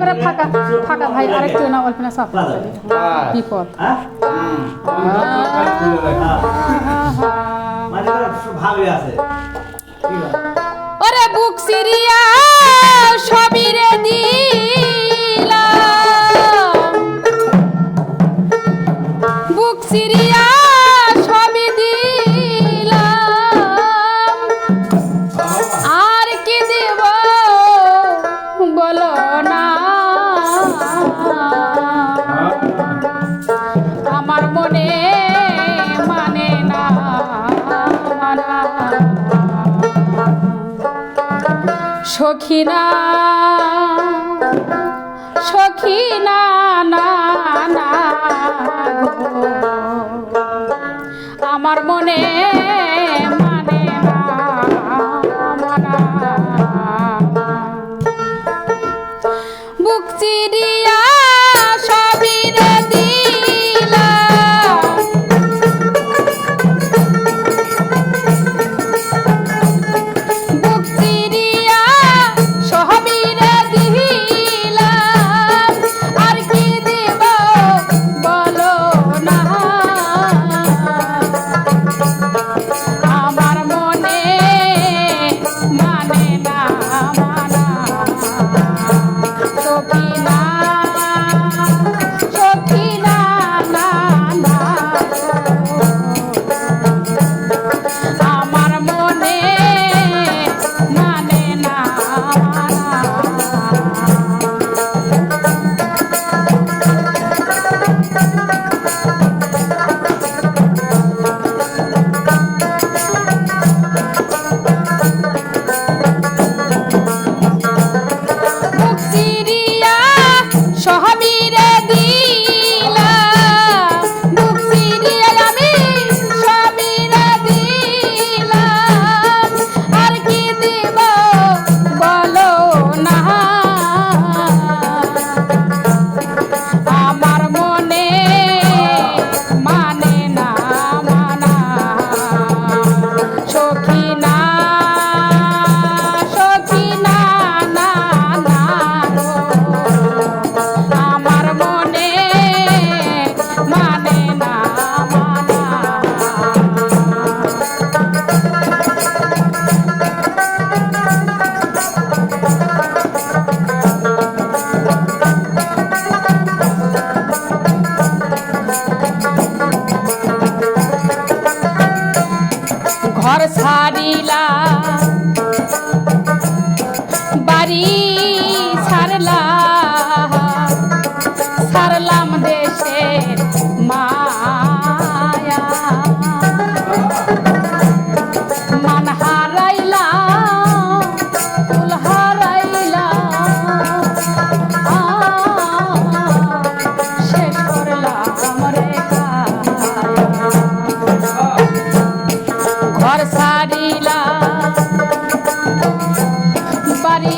করে ফাঁকা ফাঁকা ভাই, আরেকটু না অল্প না সাফ বিপদ। ওরে বুক সিরিয়া সবিরে দিলা। বুক সিরিয়া বলো না। আমার মনে মানে না মানা সখিনা সখিনা না না আমার মনে हरी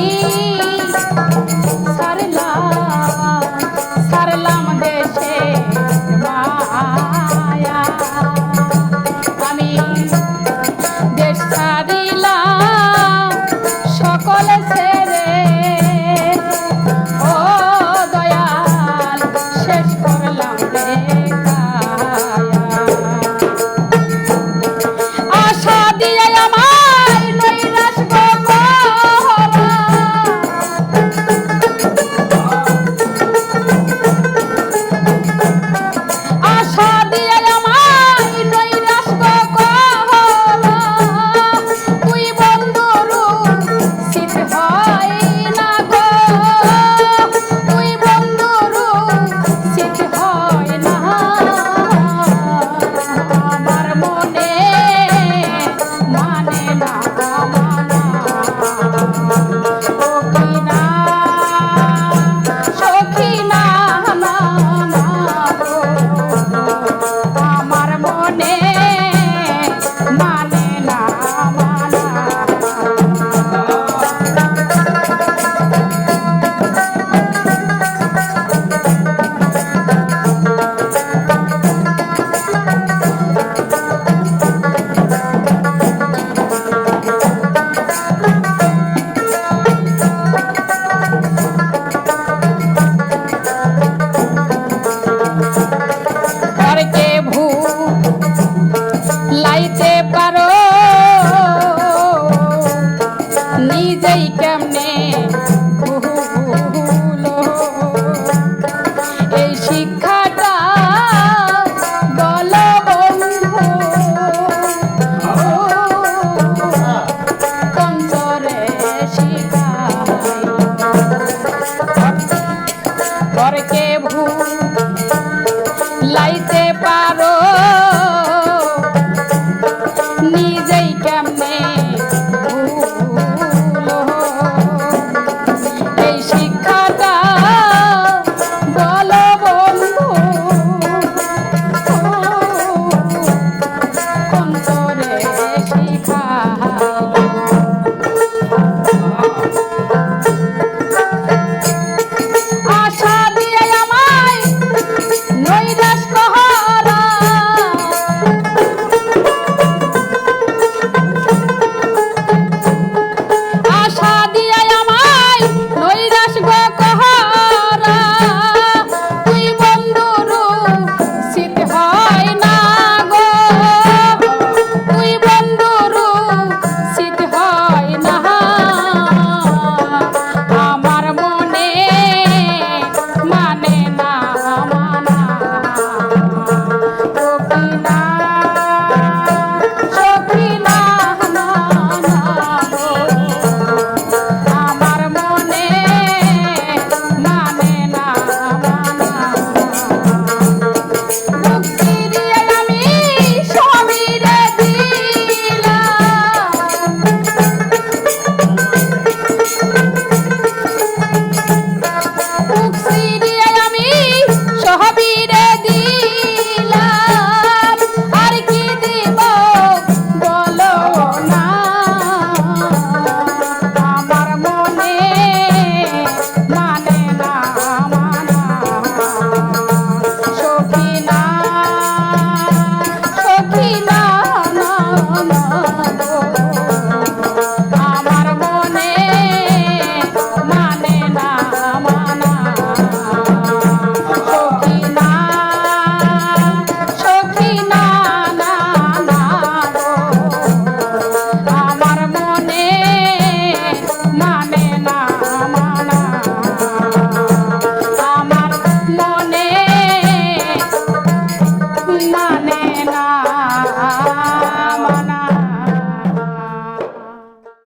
Música bye. damn name.